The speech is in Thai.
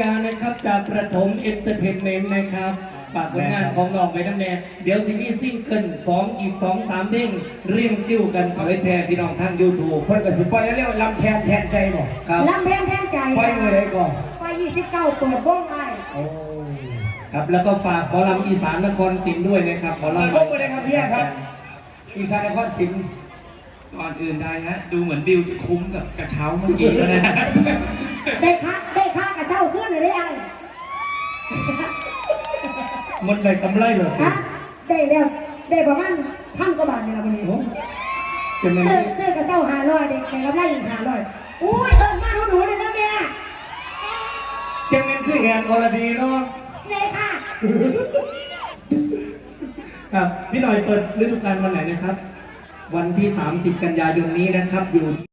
เอนเตอร์เทนเมนต์นะครับฝากผลงานของน้องไว้น้ำแน่เดี๋ยวสิมีซิงเกิลสองอีกสองสามเพลงเรียงคิวกันเผยแพร่พี่น้องทางยูทูบเพิ่นก็สิปล่อยเร็วๆลำแพนแทนใจบ่ครับลำแพงแทนใจปล่อยมือใดก่อนไป29 เปิดวงไอ้โอ้ครับแล้วก็ฝากหมอลำอีสานนครศรีด้วยนะครับหมอเปิดลำวงมือใดครับพี่ครับ อีสานนครศรีก่อนอื่นได้ฮะ ดูเหมือนบิวจะคุ้มกับกระเช้าเมื่อกี้แล้วนะ ได้ค่าได้ค่ากระเช้าขึ้นหรือได้ไอ้ มันได้กำไรเหรอฮะได้แล้วได้ประมาณพันกว่าบาทนี่ละวันนี้โอ้จะมันซื้อซื้อกระเช้าห้าร้อยเด็กในกำไรอีกห้าร้อยอุ้ยเอิญมาหนูหนูเลยนะแม่จะมันคือแอนอรดีเนาะเลยค่ะครับพี่หน่อยเปิดฤดูกาลวันไหนนะครับ วันที่ 30 กันยายนนี้นะครับอยู่